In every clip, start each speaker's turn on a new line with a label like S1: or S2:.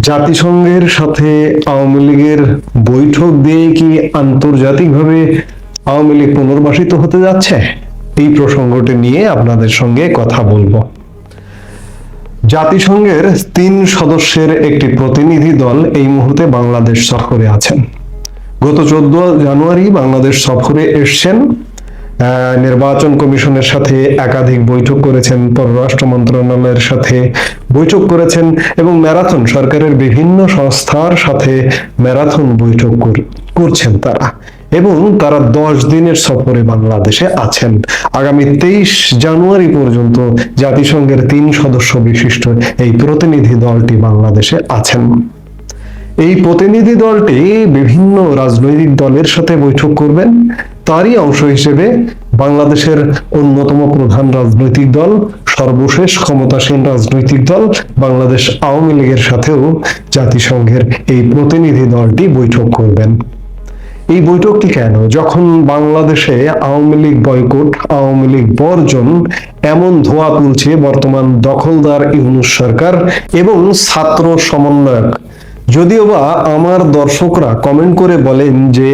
S1: জাতিসংঘের সাথে আওয়ামী লীগের বৈঠক দিয়ে কি আন্তর্জাতিকভাবে আওয়ামী লীগ পুনর্বাসিত হতে যাচ্ছে? এই প্রসঙ্গটি নিয়ে আপনাদের সঙ্গে কথা বলব। জাতিসংঘের তিন সদস্যের একটি প্রতিনিধি দল এই মুহূর্তে বাংলাদেশ সফরে আছেন। গত চোদ্দ জানুয়ারি বাংলাদেশ সফরে এসছেন নির্বাচন কমিশনের সাথে একাধিক বৈঠক করেছেন পররাষ্ট্র মন্ত্রণালয়ের সাথে বৈঠক করেছেন এবং ম্যারাথন সরকারের বিভিন্ন সংস্থার সাথে ম্যারাথন বৈঠক করছেন তারা। এবং তারা দশ দিনের সফরে বাংলাদেশে আছেন। আগামী তেইশ জানুয়ারি পর্যন্ত জাতিসংঘের তিন সদস্য বিশিষ্ট এই প্রতিনিধি দলটি বাংলাদেশে আছেন। এই প্রতিনিধি দলটি বিভিন্ন রাজনৈতিক দলের সাথে বৈঠক করবেন। তারই অংশ হিসেবে বাংলাদেশের অন্যতম প্রধান রাজনৈতিক দল, সর্বশেষ ক্ষমতাসীন রাজনৈতিক দল বাংলাদেশ আওয়ামী লীগের সাথেও জাতিসংঘের এই প্রতিনিধি দলটি বৈঠক করবেন। এই বৈঠকটি কেন? যখন বাংলাদেশে আওয়ামী লীগ বয়কট, আওয়ামী লীগ বর্জন, এমন ধোয়া তুলছে বর্তমান দখলদার ইউনুস সরকার এবং ছাত্র সমন্বয়ক। যদিও বা আমার দর্শকরা কমেন্ট করে বলেন যে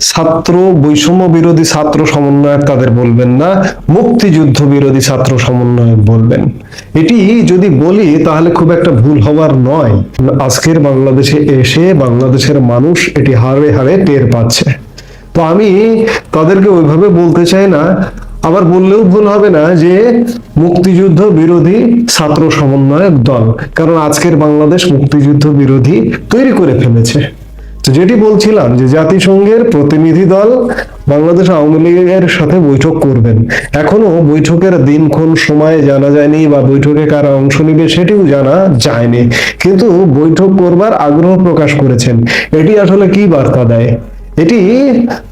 S1: ছাত্র, বৈষম্য বিরোধী ছাত্র সমন্বয়ক তাদের বলবেন না? মুক্তিযুদ্ধ বিরোধী ছাত্র সমন্বয়ক বলবেন। এটি যদি বলি, তাহলে খুব একটা ভুল হওয়ার নয়। আজকের বাংলাদেশে এসে বাংলাদেশের মানুষ এটি হারে হারে টের পাচ্ছে। তো আমি তাদেরকে ওইভাবে বলতে চাই না। আবার বললেও ভুল হবে না যে মুক্তিযুদ্ধ বিরোধী ছাত্র সমন্বয়ক দল। কারণ আজকের বাংলাদেশ মুক্তিযুদ্ধ বিরোধী তৈরি করে ফেলেছে। তো যেটি বলছিলাম যে জাতিসংঘের প্রতিনিধি দল বাংলাদেশ আওয়ামী লীগের সাথে বৈঠক করবেন। এখনও বৈঠকের দিনক্ষণ সময় জানা যায়নি বা বৈঠকে কারা অংশ নিবে সেটিও জানা যায়নি। কিন্তু বৈঠক করবার আগ্রহ প্রকাশ করেছেন। এটি আসলে কি বার্তা দেয়? এটি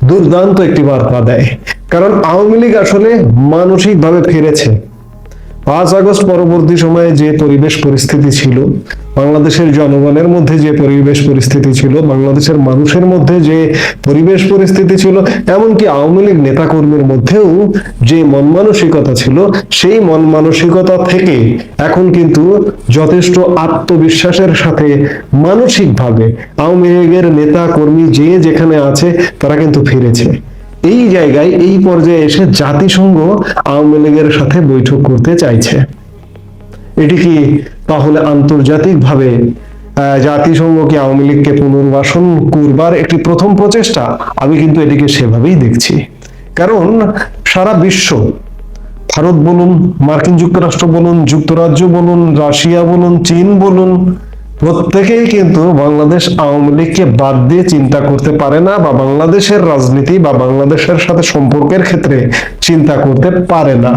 S1: দুর্দান্ত একটি বার্তা দেয়। কারণ আওয়ামী লীগ আসলে মানসিকভাবে ফিরেছে। পাঁচ আগস্ট পরবর্তী সময়ে যে পরিবেশ পরিস্থিতি ছিল, বাংলাদেশের জনগণের মধ্যে যে পরিবেশ পরিস্থিতি ছিল, বাংলাদেশের মানুষের মধ্যে যে পরিবেশ পরিস্থিতি ছিল, এমনকি আওয়ামী লীগ নেতাকর্মীর মধ্যেও যে মন মানসিকতা ছিল, সেই মন মানসিকতা থেকে এখন কিন্তু যথেষ্ট আত্মবিশ্বাসের সাথে মানসিকভাবে আওয়ামী লীগের নেতা কর্মী যে যেখানে আছে, তারা কিন্তু ফিরেছে। এই জায়গায় এই পর্যায়ে এসে জাতিসংঘ আওয়ামী লীগের সাথে বৈঠক করতে চাইছে। এটি কি তাহলে আন্তর্জাতিকভাবে জাতিসংঘ কি আওয়ামী লীগকে পুনর্বাসন করবার একটি প্রথম প্রচেষ্টা? আমি কিন্তু এটিকে সেভাবেই দেখছি। কারণ সারা বিশ্ব, ভারত বলুন, মার্কিন যুক্তরাষ্ট্র বলুন, যুক্তরাজ্য বলুন, রাশিয়া বলুন, চীন বলুন প্রত্যেকেই কিন্তু বাংলাদেশ আওয়ামী লীগকে বাদ দিয়ে চিন্তা করতে পারে না বা বাংলাদেশের রাজনীতি বা বাংলাদেশের সাথে সম্পর্কের ক্ষেত্রে চিন্তা করতে পারে না।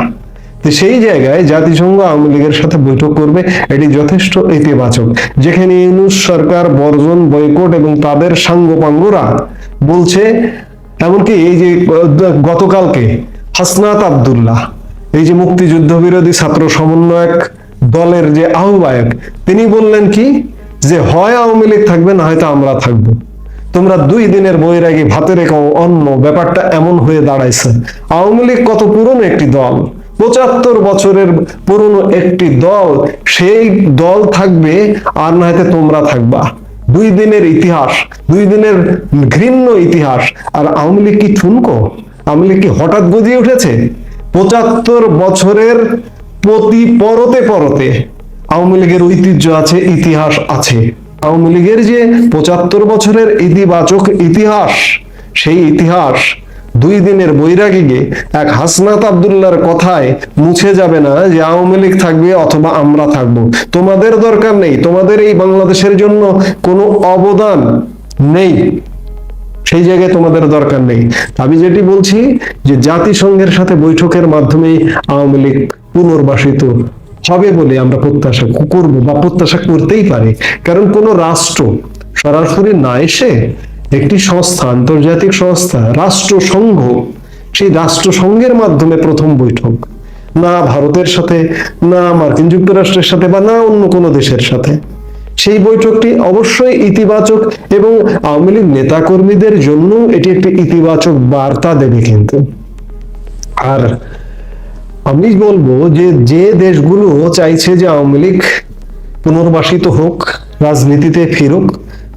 S1: সেই জায়গায় জাতিসংঘ আওয়ামী লীগের সাথে বৈঠক করবে, এটি যথেষ্ট ইতিবাচক। যেখানে ইউনুস সরকার, বর্জন, বয়কট এবং তাদের সাঙ্গপাঙ্গরা বলছে, এমনকি এই যে গতকালকে হাসনাত আব্দুল্লাহ, এই যে মুক্তিযুদ্ধ বিরোধী ছাত্র সমন্বয়ক দলের যে আহ্বায়ক, তিনি বললেন কি? যে হয় আওয়ামী লীগ থাকবে, না হয়তো আমরা থাকব। তোমরা দুই দিনের বৈরাগী ভাতে রেখো, অন্য ব্যাপারটা এমন হয়ে দাঁড়াইছে। আওয়ামী লীগ কত পুরনো একটি দল? পঁচাত্তর বছরের পুরনো একটি দল, সেই দল থাকবে, আর না হয়তো তোমরা থাকবা। দুই দিনের ইতিহাস, দুই দিনের ঘৃণ্য ইতিহাস, আর আওয়ামী লীগ কি ঠুনকো? আওয়ামী লীগ কি হঠাৎ গজিয়ে উঠেছে? পঁচাত্তর বছরের প্রতি পরতে পরতে আওয়ামী লীগের ঐতিহ্য আছে, ইতিহাস আছে। আওয়ামী লীগের যে পঁচাত্তর বছরের ইতিবাচক ইতিহাস, সেই ইতিহাস দুই দিনের বৈরাগীকে এক হাসনাত আব্দুল্লাহর কথায় মুছে যাবে না যে আওয়ামী লীগ থাকবে অথবা আমরা থাকব। তোমাদের দরকার নেই, তোমাদের এই বাংলাদেশের জন্য কোনো অবদান নেই। সেই জায়গায় তোমাদের দরকার নেই। আমি যেটি বলছি যে জাতিসংঘের সাথে বৈঠকের মাধ্যমে আওয়ামী লীগ পুনর্বাসিত হবে বলে আমরা প্রত্যাশা করব বা প্রত্যাশা করতেই পারি। কারণ কোন রাষ্ট্র সরাসরি না এসে একটি সংস্থা, আন্তর্জাতিক সংস্থা, রাষ্ট্রসংঘ, সেই রাষ্ট্রসংঘের মাধ্যমে প্রথম বৈঠক, না ভারতের সাথে, না মার্কিন যুক্তরাষ্ট্রের সাথে বা না অন্য কোনো দেশের সাথে। সেই বৈঠকটি অবশ্যই ইতিবাচক এবং আওয়ামী লীগ নেতাকর্মীদের জন্য এটি একটি ইতিবাচক বার্তা দেবে কিন্তু। আর আমি বলব যে যে দেশগুলো চাইছে যে আওয়ামী লীগ পুনর্বাসিত হোক, রাজনীতিতে ফিরুক,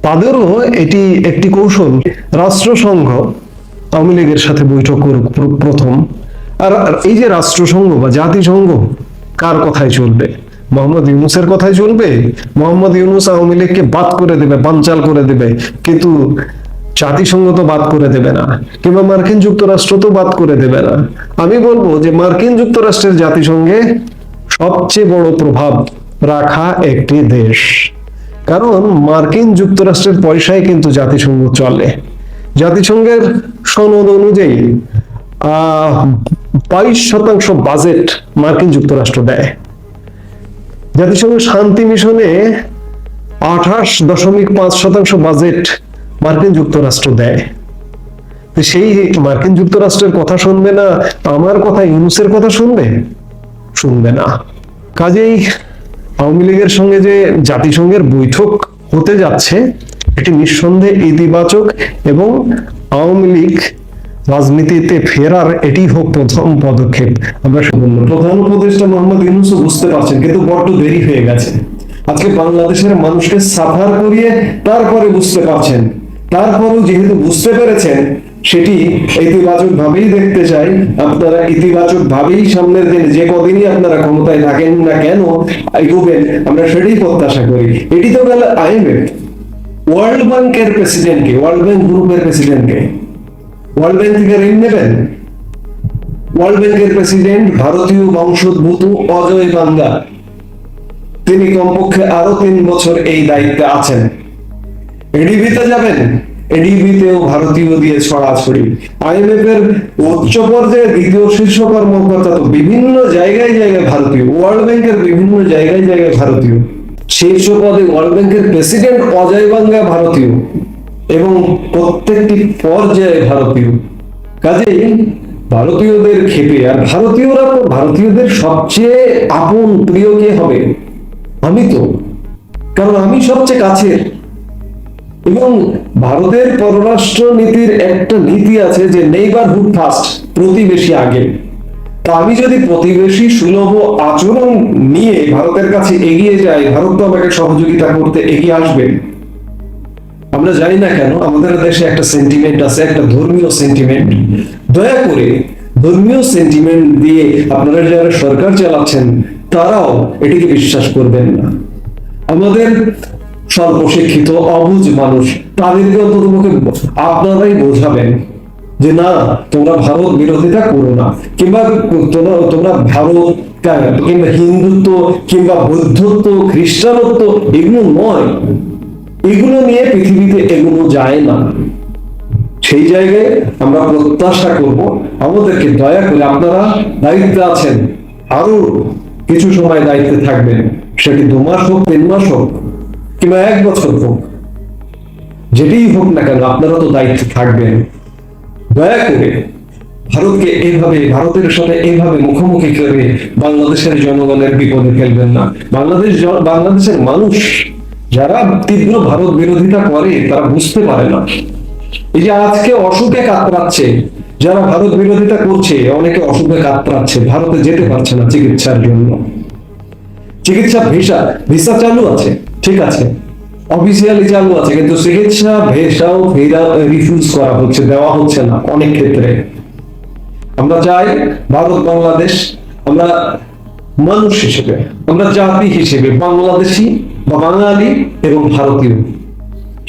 S1: তাদেরও এটি একটি কৌশল। রাষ্ট্রসংঘ আওয়ামী লীগের সাথে বৈঠক করুক প্রথম। আর এই যে রাষ্ট্রসংঘ বা জাতিসংঘ, কার কথায় চলবে? মোহাম্মদ ইউনুসের কথায় চলবে? মোহাম্মদ ইউনুস আওয়ামী লীগকে বাদ করে দেবে, বানচাল করে দেবে। কিন্তু জাতিসংঘ তো বাদ করে দেবে না, কিংবা মার্কিন যুক্তরাষ্ট্র তো বাদ করে দেবে না। আমি বলব যে মার্কিন যুক্তরাষ্ট্রের জাতিসংঘে সবচেয়ে বড় প্রভাব রাখা একটি দেশ। কারণ মার্কিন যুক্তরাষ্ট্রের পয়সায় কিন্তু জাতিসংঘ চলে। জাতিসংঘের সনদ অনুযায়ী বাইশ শতাংশ বাজেট মার্কিন যুক্তরাষ্ট্র দেয়। জাতিসংঘ শান্তি মিশনে আঠাশ দশমিক পাঁচ শতাংশ বাজেট মার্কিন যুক্তরাষ্ট্র দেয়। সেই মার্কিন যুক্তরাষ্ট্রের কথা শুনবে না, আমার কথা, ইউনুসের কথা শুনবে? শুনবে না। কাজেই আওয়ামী লীগের সঙ্গে যে জাতিসংঘের বৈঠক হতে যাচ্ছে, এটি নিঃসন্দেহে ইতিবাচক এবং আওয়ামী লীগ রাজনীতিতে ফেরার এটি হোক প্রথম পদক্ষেপ। আমরা প্রধান উপদেষ্টা মোহাম্মদ ইউনুসও বুঝতে পারছেন, কিন্তু বড্ড দেরি হয়ে গেছে। আজকে বাংলাদেশের মানুষকে সাফার করিয়ে তারপরে বুঝতে পারছেন তারপরেও যেহেতু বুঝতে পেরেছেন, সেটি ইতিবাচক ভাবেই দেখতে চাই। আপনারা ইতিবাচক ভাবেই সামনের দিনে যে কদিনই আপনারা ক্ষমতায় থাকেন না কেন এগোবেন আমরা সেটাই প্রত্যাশা করি। এটি তো গেল আইএমএফ, ওয়ার্ল্ড ব্যাংকের প্রেসিডেন্টকে, ওয়ার্ল্ড ব্যাংক গ্রুপের প্রেসিডেন্টকে। ওয়ার্ল্ড ব্যাংক থেকে ঋণ নেবেন? ওয়ার্ল্ড ব্যাংকের প্রেসিডেন্ট ভারতীয় বংশোদ্ভূত অজয় বাঙ্গা তিনি কমপক্ষে আরও তিন বছর এই দায়িত্বে আছেন। এডিবিতে যাবেন, এডিবিতেও ভারতীয় দিয়ে ছড়াছড়ি। আইএমএফ এর উচ্চ পর্যায়ে দ্বিতীয় শীর্ষ কর্মকর্তা তো বিভিন্ন জায়গায় জায়গায় ভারতীয়, ওয়ার্ল্ড ব্যাংকের বিভিন্ন জায়গায় জায়গায় ভারতীয়। শীর্ষ পদে ওয়ার্ল্ড ব্যাংকের প্রেসিডেন্ট অজয় বাঙ্গা ভারতীয় এবং প্রত্যেকটি পর্যায়ে ভারতীয়। কাজেই ভারতীয়দের ক্ষেপে আর ভারতীয়রা তো ভারতীয়দের সবচেয়ে আপন প্রিয় কে হবে? আমি তো। কারণ আমি সবচেয়ে কাছের। এবং ভারতের পররাষ্ট্র নীতির একটা নীতি আছে যে নেইবারহুড ফার্স্ট প্রতিবেশী আগে। তা আমি যদি প্রতিবেশী সুলভ আচরণ নিয়ে ভারতের কাছে এগিয়ে যাই, ভারত তো আমাকে সহযোগিতা করতে এগিয়ে আসবে। আমরা জানি না কেন, আমাদের দেশে একটা সেন্টিমেন্ট আছে, একটা ধর্মীয় সেন্টিমেন্ট দয়া করে ধর্মীয় সেন্টিমেন্ট দিয়ে আপনারা যারা সরকার চালাচ্ছেন, তারাও এটিকে বিশ্বাস করবেন না। আমাদের স্বল্প শিক্ষিত অবুঝ মানুষ, তাদেরকে অন্ততপক্ষে আপনারাই বোঝাবেন যে না, তোমরা ভারত বিরোধিতা করো না। কিংবা তোমরা তোমরা ভারত, কিংবা হিন্দুত্ব, কিংবা বৌদ্ধত্ব, খ্রিস্টানত্ব, এগুলো নয়। এগুলো নিয়ে পৃথিবীতে এগুলো যায় না। সেই জায়গায় আমরা প্রত্যাশা করব। আমাদেরকে দয়া করে আপনারা দায়িত্বে আছেন। আরও কিছু সময় দায়িত্বে থাকবেন। সেটি দু মাস হোক, তিন মাস হোক কিংবা এক বছর হোক, যেটাই হোক না কেন, আপনারা তো দায়িত্বে থাকবেন। দয়া করে ভারতকে এইভাবে ভারতের সাথে এইভাবে মুখোমুখি করে বাংলাদেশের জনগণের বিপদে ফেলবেন না। বাংলাদেশ বাংলাদেশের মানুষ যারা তীব্র ভারত বিরোধিতা করে, তারা বুঝতে পারে না। এই যে আজকে অসুখে কাতরাচ্ছে, যারা ভারত বিরোধিতা করছে, অনেকে অসুখে কাতরাচ্ছে, ভারতে যেতে পারছে না চিকিৎসার জন্য। চিকিৎসা ভিসা ভিসা চালু আছে। ঠিক আছে। অফিসিয়ালি চালু আছে, কিন্তু চিকিৎসা ভিসাও ফেরা রিফিউজ করা হচ্ছে, দেওয়া হচ্ছে না অনেক ক্ষেত্রে। আমরা চাই ভারত, বাংলাদেশ, আমরা মানুষ হিসেবে, আমরা জাতি হিসেবে, বাংলাদেশি বা বাঙালি এবং ভারতীয়,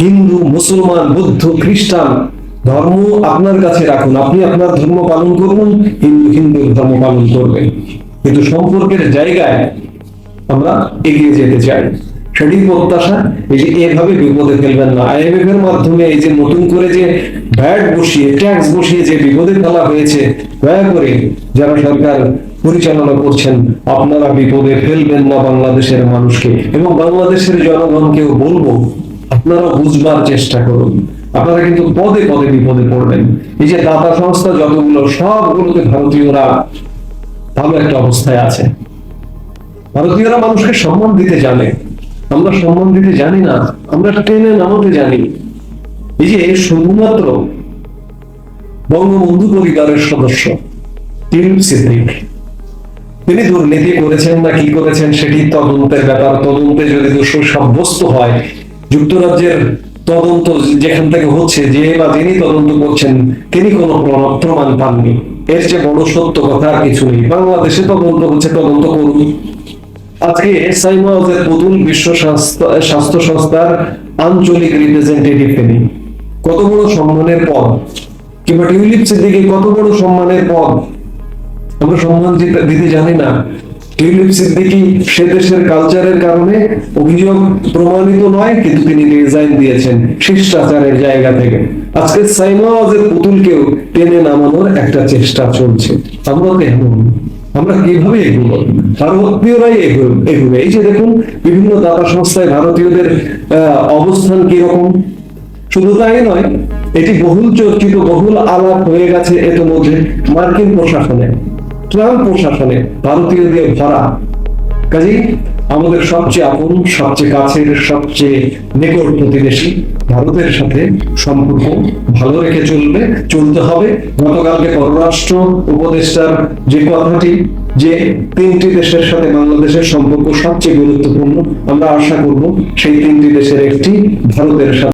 S1: হিন্দু, মুসলমান, বৌদ্ধ, খ্রিস্টান, ধর্ম আপনার কাছে রাখুন, আপনি আপনার ধর্ম পালন করুন, হিন্দু হিন্দু ধর্ম পালন করবেন। কিন্তু সম্পর্কের জায়গায় আমরা এগিয়ে যেতে চাই। সেটি প্রত্যাশা? এই যে এভাবে বিপদে ফেলবেন না। আইএমএফ এর মাধ্যমে এই যে নতুন করে যে ভ্যাট বসিয়ে, ট্যাক্স বসিয়ে যে বিপদে ফেলা হয়েছে, দয়া করে যারা সরকার পরিচালনা করছেন, আপনারা বিপদে ফেলবেন না বাংলাদেশের মানুষকে। এবং বাংলাদেশের জনগণকেও বলব, আপনারা বুঝবার চেষ্টা করুন। আপনারা কিন্তু পদে পদে বিপদে পড়বেন। এই যে দাতা সংস্থা যতগুলো, সবগুলোতে ভারতীয়রা ভালো একটা অবস্থায় আছে। ভারতীয়রা মানুষকে সম্মান দিতে জানে। আমরা সম্মান দিতে জানি না, আমরা টেনে নামাতে জানি। এই যে শুধুমাত্র বঙ্গবন্ধু পরিবারের সদস্য তিনি দুর্নীতি করেছেন না কি করেছেন সেটি তদন্তের ব্যাপার। তদন্তে যদি দোষ সাব্যস্ত হয়, যুক্তরাজ্যের তদন্ত যেখান থেকে হচ্ছে, যে বা যিনি তদন্ত করছেন, তিনি কোনো প্রমাণ- পাননি। এর যে বড় সত্য কথা কিছু নেই। বাংলাদেশে তদন্ত হচ্ছে তদন্ত করুন। আজকে সাইমাওয়াজের পুতুল বিশ্ব স্বাস্থ্য সংস্থার আঞ্চলিক রিপ্রেজেন্টেটিভ তিনি। কত বড় সম্মানের পদ? কিংবা টিউলিপ সিদ্দিকি কত বড় সম্মানের পদ? আমরা সম্মান দিতে- জানি না। টিউলিপ সিদ্দিকি সে দেশের কালচারের কারণে অভিযোগ প্রমাণিত নয়, কিন্তু তিনি রিজাইন দিয়েছেন শিষ্টাচারের জায়গা থেকে। আজকে সাইমা সাইমাওয়াজের পুতুলকেও টেনে নামানোর একটা চেষ্টা চলছে। আমরা তো এমন। আমরা কীভাবে এগুলো ভারতীয়রাই এগুলো এই যে দেখুন, বিভিন্ন দাতা সংস্থায় ভারতীয়দের অবস্থান কীরকম? শুধু তাই নয়, এটি বহুল চর্চিত, বহুল আলাপ হয়ে গেছে এত মধ্যে মার্কিন প্রশাসনে, ট্রাম্প প্রশাসনে ভারতীয় দিয়ে ভরা কাজেই আমাদের সবচেয়ে আপন, সবচেয়ে কাছের, সবচেয়ে নিকট প্রতিবেশী ভারতের সাথে সম্পর্ক ভালো রেখে চলবে, চলতে হবে। গতকালকে পররাষ্ট্র উপদেষ্টার যে কথাটি, যে তিনটি দেশের সাথে বাংলাদেশের সম্পর্ক সবচেয়ে গুরুত্বপূর্ণ, আমরা আশা করব সেই তিনটি দেশের একটি ভারতের সাথে